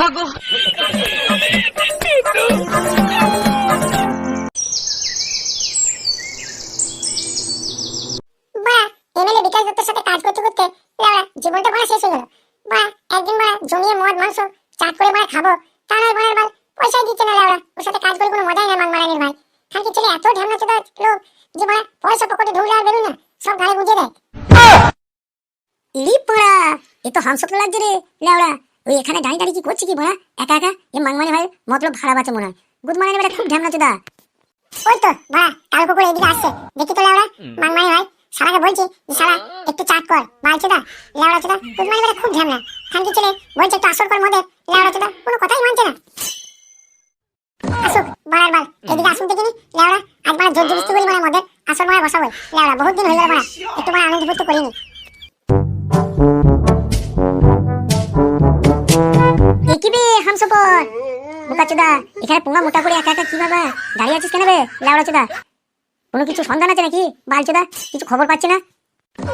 ভাগো বা এমএলএ বিকাশ দত্তের সাথে কাজ করতে করতে লেওড়া জীবনটা বড় শেষ হয়ে গেল। বা একদিন বড় জমিয়ে মদ মাংস চাট করে বড় খাব তা নয় বড় বল পয়সা দিচ্ছে না লেওড়া ওর সাথে কাজ করে কোনো মজাই না মাংমারানির ভাই। খানকি ছেলে এত ঢ্যামনা চোদা লোক যে বড় পয়সা পকেটে ঢুকলে আর বেরো না সব গাড়ি বুঝে দেয়। ইরি পোড়া এ তো হামসত লাগছে রে লেওড়া ওই এখানে দাঁড়িয়ে দাঁড়িয়ে কি করছে কি বড়া একা একা? এ মাংমানি ভাই, মতলব ভাড়া বাঁচে মনে হয়। গুদমানি বেটা, খুব ঢ্যামনা চোদা ওই তো ভাড়া কাল কুকুর এদিকে আসছে। দেখি তো লেওড়া মাংমানি ভাই। শালাকে বলছি যে, শালা, একটু চাট কর বালচোদা লেওড়া চোদা গুদমানি বেটা, খুব ঝামলা। খানকি ছেলে বলছে, একটু আসর কর মদের লেওড়া চোদা কোনো কথাই মানছে না। আসুক বাড়ার বাল। এদিকে আসুন দেখিনি, লেওড়া। আজ মানে জোর জবস্তি করি মানে মদের আসর মানে বসাবো লেওড়া বহুত দিন হয়ে গেল মানে একটু মানে আনন্দ ফুর্তি করিনি। লেওড়া চোদা কোনো কিছু সন্ধান আছে নাকি বালচোদা কিছু খবর পাচ্ছি না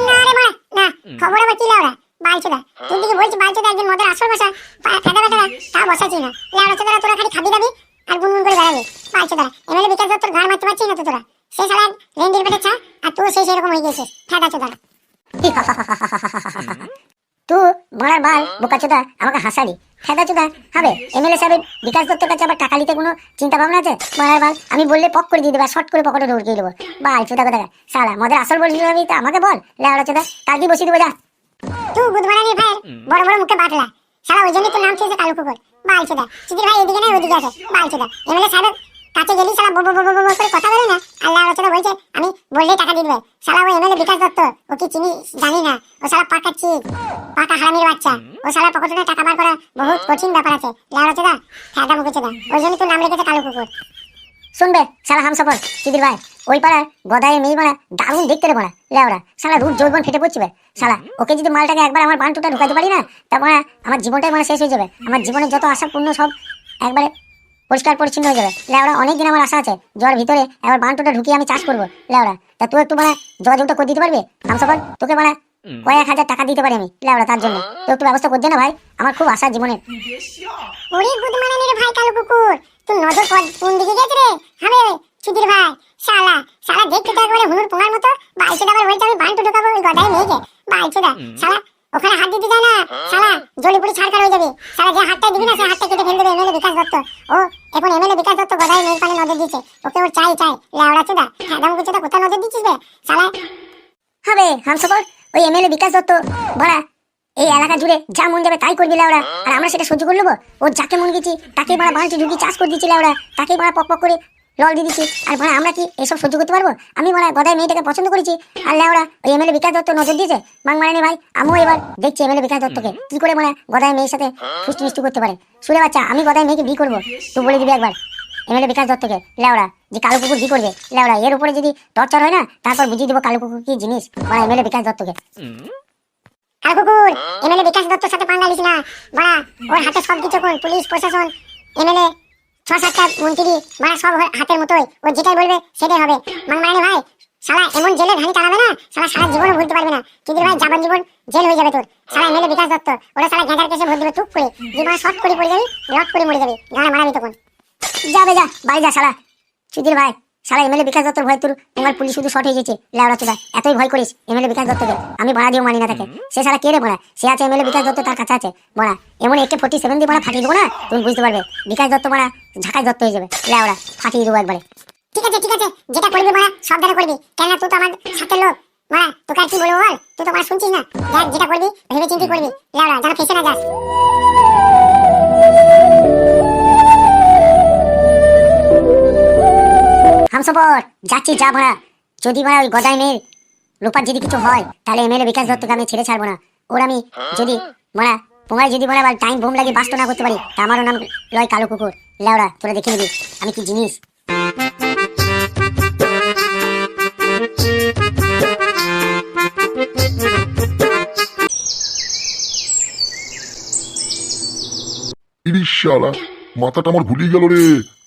না রে মা না খবর আবার কি লাউরা বালচোদা তুই দিকে বলছি বালচোদা একদিন মদের আসল বসা ফেদা ফেদা তা বসাচ্ছি না লাউরা চোদা তোরা খালি খাবি দাবি আর গুনগুন করে বেড়াবি বালচোদা এমএলএ বিকাশ দত্তর ঘাড় মারতে পারছিস না তো তোরা সে সালা রেন্ডির পেটে ছা আর তুই সেই সেরকম হয়ে গেছিস ফেদা চোদা তুই বড়ার বাল চোদা আমাকে হাসালি। ফেদা চোদা হবে? এমএলএ সাহেবের বিকাশ দত্তর কাছে আবার টাকা নিতে কোনো চিন্তা ভাবনা আছে? বড়ার বাল আমি বললে পক করে দিয়ে দেবো শর্ট করে পকেটে ঢুকিয়ে দেবো। বাল চোদা কথা সালা মদের আসল বললি আমি তো আমাকে বল। লেওড়া চোদা কালকে বসিয়ে দেবো যা। তুই বুধবারানি ভাই বড় বড় মুখে বাটলা। সারা ওই জন্যই তোর নাম চেয়েছে কালু কুকুর বাল চোদা চিদির ভাই এদিকে নাই ওদিকে আছে। বাল চোদা এমএলএ সাহেবের কাছে গেলি বো করে কথা বলে না? আল্লাহ রচনা বলছে, আমি বললেই টাকা দেবে। সালা ও এমএলএ বিকাশ দত্ত, ও কি চিনি? জানি না। ও সালা পাকা চিজ পাকা হারামির বাচ্চা। ও সালা পকেটে টাকা বার করা বহুত কঠিন ব্যাপার আছে। লেওড়া চোদা ফেদা মুখে চোদা। ওই জন্য তোর নাম রেখেছে কালু কুকুর। শুনবে সালা হামসফর চিদির ভাই। ওই পাড়ার গদায় মেয়ে মারা দারুণ দেখতে রে মারা লেওড়া সালা রূপ যৌবন ফেটে পড়ছে। শালা, ওকে যদি মালটাকে একবার আমার বান্টুটা ঢুকাতে পারি না, তা আমার জীবনটাই মানে শেষ হয়ে যাবে। আমার জীবনের যত আশা পূর্ণ সব একবারে পরিষ্কার পরিচ্ছন্ন হয়ে যাবে। লেওড়া অনেকদিন আমার আশা আছে জ্বর ভিতরে এবার বান্টুটা ঢুকিয়ে আমি চাষ করব। লেওড়া তা তুই একটু মানে যোগাযোগটা করে দিতে পারবি? হামসফর তোকে মানে কয়েক হাজার টাকা দিতে পারি আমি লেওড়া তার জন্য। তো একটু ব্যবস্থা করছে না ভাই আমার খুব আশা জীবনের ওরে গুদমানের ভাই কালো কুকুর। তুই নজর কোন দিকে গেছে রে? হবে সুধীর ভাই শালা শালা দেখতে তো একবারে হুনুর পোঙার মতো। বাইশে আবার বলছে আমি বান্টু ঢুকাবো ওই গদায় মেয়েকে। বাইশে দা শালা ওখানে হাত দিতে যায় না, শালা জলিপুরি ছাড়কার হয়ে যাবে। শালা, যে হাতটা দিবি না সে হাতটা কেটে ফেলে দেবে, এমএলএ বিকাশ দত্ত। ও, এখন এমএলএ বিকাশ দত্ত গদায় মেয়ের পানে নজর দিচ্ছে ওকে ওর চাই চাই। লেওড়া চোদা হ্যাঁ চোদা, কোথায় নজর দিচ্ছিস বে? শালা। হবে হামসফর ওই এমএলএ বিকাশ দত্ত। বড়া, এই এলাকা জুড়ে যা মন যাবে তাই করবি ওরা আর আমরা সেটা সহ্য করে নেব ও যাকে মন গেছি তাকে মারা বাঁধি ঢুকি চাষ করে দিচ্ছি ওরা তাকে মারা পক পক করে লল দিয়ে দিচ্ছি। আর মানে আমরা কি এসব সহ্য করতে পারব? আমি মানে গদায় মেয়েটাকে পছন্দ করেছি। আর লেওড়া ওই এমএলএ বিকাশ দত্ত নজর দিয়েছে? মাংমারানি ভাই, আমিও এবার দেখছি এমএলএ বিকাশ দত্তকে। কি করে মানে গদায় মেয়ের সাথে ফুষ্টি মিষ্টি করতে পারে? শুনে বাচ্চা, আমি গদায় মেয়েকে বি করব। তুই বলে দিবি একবার এমএলএ বিকাশ দত্তকে। লেওড়া যে কালো কুকুর বি করবে? লেওড়া এর উপরে যদি টর্চার হয় না, তারপর বুঝিয়ে দিব কালো কুকুর কি জিনিস মানে এমএলএ বিকাশ দত্তকে। আর কুকুর এমএলএ বিকাশ দত্তর সাথে পাঙ্গা লিস না। বাড়া, ওর হাতে সব কিছু পুলিশ, প্রশাসন এমএলএ ছ সাতটা মন্ত্রী মানে সব হাতের মতোই। ও যেটাই বলবে, সেটাই হবে। মানে ভাই, শালা এমন জেলে ধানি টানাবে না? শালা সারা জীবনও ভুলতে পারবে না। কিন্তু ভাই যাবন জীবন জেল হয়ে যাবে তোর। সারা এমএলএ বিকাশ দত্ত, ওরা শালা গেঁজার কেসে ভোট দেবে টুক করে। জীবনে শর্ট করে পড়ে যাবি লট করে মরে যাবি। গানে মারাবি তখন। যাবে যা, বাড়ি যা সারা সুধীর ভাই। শালা এমএলএ বিকাশ দত্তর ভয় তোর, তোমার পুলিশ শুধু শর্ট হয়ে গেছে। লেওড়া চোদা, এতই ভয় করিস এমএলএ বিকাশ দত্তকে। আমি ভাড়া দিয়েও মানি না তাকে। সে শালা কে রে বড়া সে আছে এমএলএ বিকাশ দত্ত, তার কাছে আছে। বড়া এমন একে ফোর্টি সেভেন দিয়ে বড়া ফাটিয়ে দেবো না? তুমি বুঝতে পারবে। বিকাশ দত্ত বড়া ঝাঁকায় দত্ত হয়ে যাবে। লেওড়া, ফাটিয়ে দেবো একবারে। ঠিক আছে ঠিক আছে। যেটা করবি বড়া সাবধানে করবি। কেন তুই তো আমার সাথে লোক। বড়া তোকে আর কি বলব বল? তুই তো বড়া শুনছিস না। দেখ, যেটা করবি ভেবে চিন্তি করবি। লেওড়া, যেন ফেসে না যাস। হামসফর যাচ্ছি যা ভাড়া যদি ভাড়া ওই গদাই মেয়ের রূপার যদি কিছু হয়, তাহলে এমএলএ বিকাশ দত্তকে আমি ছেড়ে ছাড়বো না। ওর আমি যদি মারা তোমায় যদি মারা টাইম বোম লাগিয়ে বাস্ত না করতে পারি, তা আমারও নাম লয় কালো কুকুর। লেওড়া তোরা দেখে নিবি, আমি কি জিনিস? ইরিশ মাথাটা আমার ভুলিয়ে গেল রে।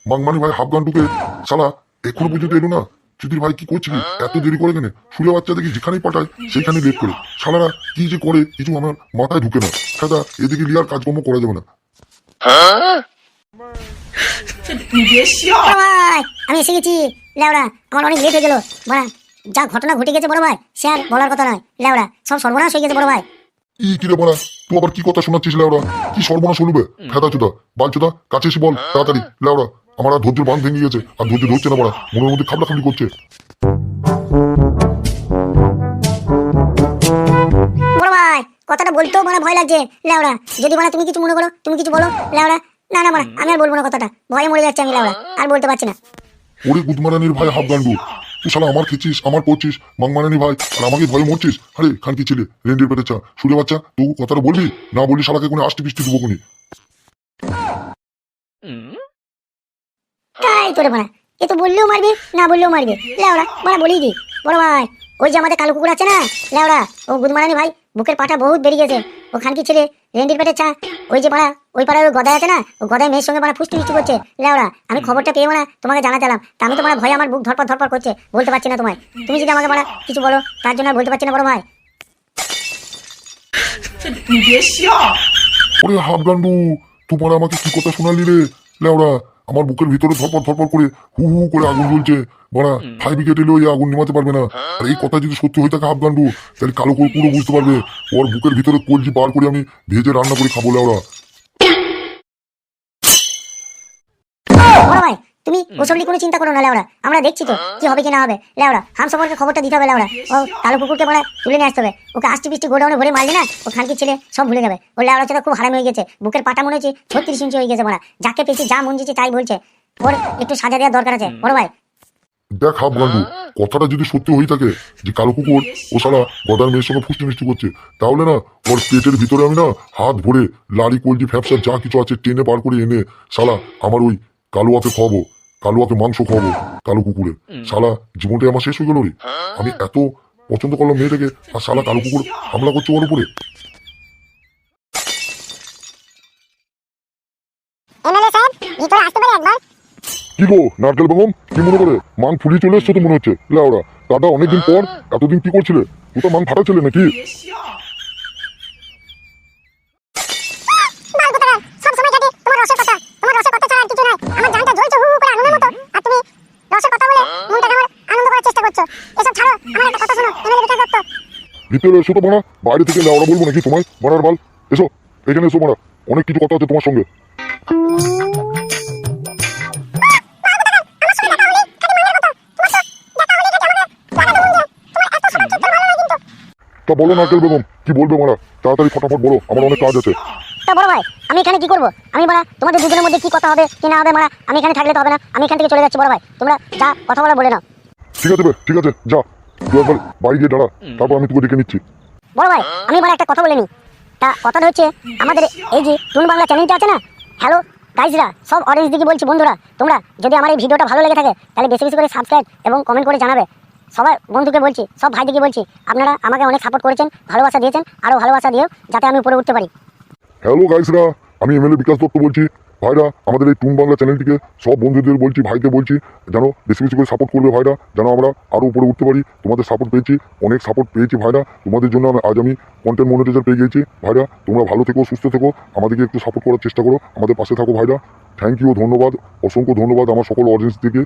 মাংমানি ভাই হাফ গান ঢুকে শালা এখনও পর্যন্ত এলো না। চিতির ভাই কি করছে এত দেরি করে কেন? শুলে বাচ্চা দেখি যেখানেই পাঠায় সেখানে লেট করে। শালারা কি যে করে কিছু আমার মাথায় ঢুকে না। সাদা এদিকে লিয়ার কাজকর্ম করা যাবে না। আমি এসে গেছি। লেওড়া আমার অনেক লেট হয়ে গেল। মানে, যা ঘটনা ঘটে গেছে বড় ভাই সে আর বলার কথা নয়। লেওড়া সব সর্বনাশ হয়ে গেছে বড় ভাই। ই কিরে বলা? তুই আবার কি কথা শোনাচ্ছিস লেওড়া? কি সর্বনাশ হলুবে ফেদা চুদা বাল চুদা কাছে এসে বল তাড়াতাড়ি। লেওড়া আমার আর ধৈর্য বাঁধ ভেঙে গেছে আর ধৈর্য ধরছে না বড়া। মনের মধ্যে খাবলা খাবলি করছে কথাটা বলতেও মানে ভয় লাগছে। লেওড়া যদি মানে তুমি কিছু মনে করো তুমি কিছু বলো। লেওড়া না না মানে আমি আর বলব না কথাটা। ভয়ে মরে যাচ্ছে আমি লেওড়া আর বলতে পারছি না। ওরে গুদমারানির ভাই হাফ গান্ডু তুই শালা আমার খেছিস আমার করছিস মাংমারানি ভাই আর আমাকে ভয়ে মরছিস? আরে খানকি ছেলে রেন্ডির পেটে চা। সুরে বাচ্চা তুই কথাটা বলবি? না বললি শালাকে কোনো আষ্টি পিষ্টি দেবো কোনি? তাই তোরে বানা এ তো বললেও মারবে না বললেও মারবে। লেওড়া বানা বলি দি। বড় ভাই ওই যে আমাদের কালো কুকুর আছে না? লেওড়া ও গুদমারানি ভাই বুকের পাটা বহুত বেরিয়ে গেছে। ও খানকি ছেলে রেন্ডির পেটে চা ওই যে পাড়া ওই পাড়ায় ওই গদায় আছে না? ও গদায় মেয়ের সঙ্গে মানে ফুষ্টি মিষ্টি করছে। লেওড়া আমি খবরটা পেয়ে না তোমাকে জানাতালাম তা আমি তোমার ভয় আমার বুক ধরপর ধরপর করছে বলতে পারছি না তোমায়। তুমি যদি আমাকে মানে কিছু বলো তার জন্য বলতে পারছি না বড় ভাই। ওরে হাবগান্ডু তোমার আমাকে কি কথা শোনালি রে? লেওড়া আমার বুকের ভিতরে ধরপর ধরপর করে হু হু করে আগুন জ্বলছে। বড়া ফাইভ উইকেট এলেও এই আগুন নিমাতে পারবে না। আর এই কথা যদি সত্যি হয়ে থাকে হাফগান্ডু তাহলে কালো করে পুরো বুঝতে পারবে। ওর বুকের ভিতরে কলজি বার করে আমি ভেজে রান্না করে খাব লেওড়া বড় ভাই তুমি ওসব নিয়ে কোনো চিন্তা করো না লেওড়া আমরা দেখছি তো কি হবে কি না হবে। লেওড়া হাম সম্পর্কে খবরটা দিতে হবে লেওড়া ও কালো কুকুরকে মানে তুলে নিয়ে আসতে হবে। ওকে আষ্টি পিষ্টি গোডাউনে ভরে মারলি না ও খানকি ছেলে সব ভুলে যাবে। ও লেওড়া ছেলে খুব হারাম হয়ে গেছে। বুকের পাটা মনে হচ্ছে ছত্রিশ ইঞ্চি হয়ে গেছে মারা যাকে পেয়েছি যা মন তাই বলছে। ওর একটু সাজা দেওয়ার দরকার আছে। বড় ভাই। দেখ হাফ গান্ডু কথাটা যদি সত্যি হয়ে থাকে যে কালো কুকুর ও শালা গদার মেয়ের সঙ্গে ফুষ্টি মিষ্টি করছে তাহলে না ওর পেটের ভিতরে আমি না হাত ভরে লাড়ি কলজি ফ্যাপসা যা কিছু আছে টেনে বার করে এনে শালা আমার ওই কালুয়াকে খাওয়াবো কালুয়াকে মাংস খাওয়াবো কালো কুকুরের শালা জীবনটাই আমার শেষ হয়ে গেল রে। আমি এত পছন্দ করলাম মেয়েটাকে আর শালা কালো কুকুর হামলা করছে ওর উপরে। কি গো নারকেল বেগম? কি মনে করে? মান ফুলিয়ে চলে এসছো তো মনে হচ্ছে। লাউরা দাদা অনেকদিন পর এতদিন কি করছিলে? তুই তো মান ফাটাচ্ছিলে নাকি 别笑。সব সময় খালি তোমার রসের কথা তোমার রসের কথা ছাড়া আর কিছু নাই আমার জানটা জ্বলছে হু হু করে আগুনের মতো আর তুমি রসের কথা বলে মনটাকে আমার আনন্দ করার চেষ্টা করছ এসব ছাড়ো আমার একটা কথা শোনো এমএলএ বিকাশ দত্ত ভিতরে এসো তো মারা বাইরে থেকে লাউরা বলব নাকি তোমায়? মারার বাল এসো এখানে এসো মারা অনেক কিছু কথা আছে তোমার সঙ্গে। তা বলো নারকেল বেগম কি বলবে মারা তাড়াতাড়ি ফটাফট বলো আমার অনেক কাজ আছে। তা বড় ভাই আমি এখানে কি করব? আমি মারা তোমাদের দুজনের মধ্যে কি কথা হবে কি না হবে মারা আমি এখানে থাকলে তো হবে না। আমি এখান থেকে চলে যাচ্ছি বড় ভাই। তোমরা যা কথা বলা বলে নাও। ঠিক আছে ঠিক আছে যা। তুই একবার বাড়ি গিয়ে দাঁড়া তারপর আমি তোকে ডেকে নিচ্ছি। বড় ভাই আমি একটা কথা বলে তা কথাটা হচ্ছে আমাদের এই যে টুন বাংলা চ্যানেলটা আছে না? হ্যালো গাইজরা সব অডিয়েন্স দিকে বলছি বন্ধুরা। তোমরা যদি আমার এই ভিডিওটা ভালো লেগে থাকে তাহলে বেশি বেশি করে সাবস্ক্রাইব এবং কমেন্ট করে জানাবে। সবার বন্ধুকে বলছি সব ভাইদিকে বলছি আপনারা আমাকে অনেক সাপোর্ট করেছেন ভালোবাসা দিয়েছেন আরও ভালোবাসা দিও যাতে আমি উপরে উঠতে পারি। হ্যালো গাইসরা আমি এমএলএ বিকাশ দত্ত বলছি। ভাইরা, আমাদের এই টুন বাংলা চ্যানেলটিকে সব বন্ধুদের বলছি, ভাইকে বলছি, যেন বেশি বেশি করে সাপোর্ট করবে ভাইরা, যেন আমরা আরও উপরে উঠতে পারি। তোমাদের সাপোর্ট পেয়েছি, অনেক সাপোর্ট পেয়েছি ভাইরা। তোমাদের জন্য আজ আমি কন্টেন্ট মনিটাইজার পেয়ে গেছি ভাইরা, তোমরা ভালো থেকো, সুস্থ থেকো, আমাদেরকে একটু সাপোর্ট করার চেষ্টা করো। আমাদের পাশে থাকো ভাইরা। থ্যাংক ইউ ধন্যবাদ, অসংখ্য ধন্যবাদ আমার সকল অডিয়েন্স থেকে।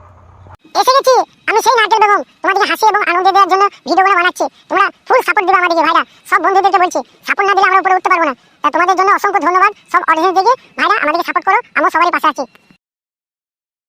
সেই বেগম তোমাদেরকে হাসি এবং আনন্দ দেওয়ার জন্য ভিডিওগুলো বানাচ্ছি। তোমরা ফুল সাপোর্ট দিবে আমাদেরকে, ভাইরা। সব বন্ধুদেরকে বলছি সাপোর্ট না দিলে আমরা উপরে উঠতে পারব না। তোমাদের জন্য অসংখ্য ধন্যবাদ। সব অডিয়েন্স দিকে ভাইরা, আমাদেরকে সাপোর্ট করো। আমরা সবারই পাশে আছি।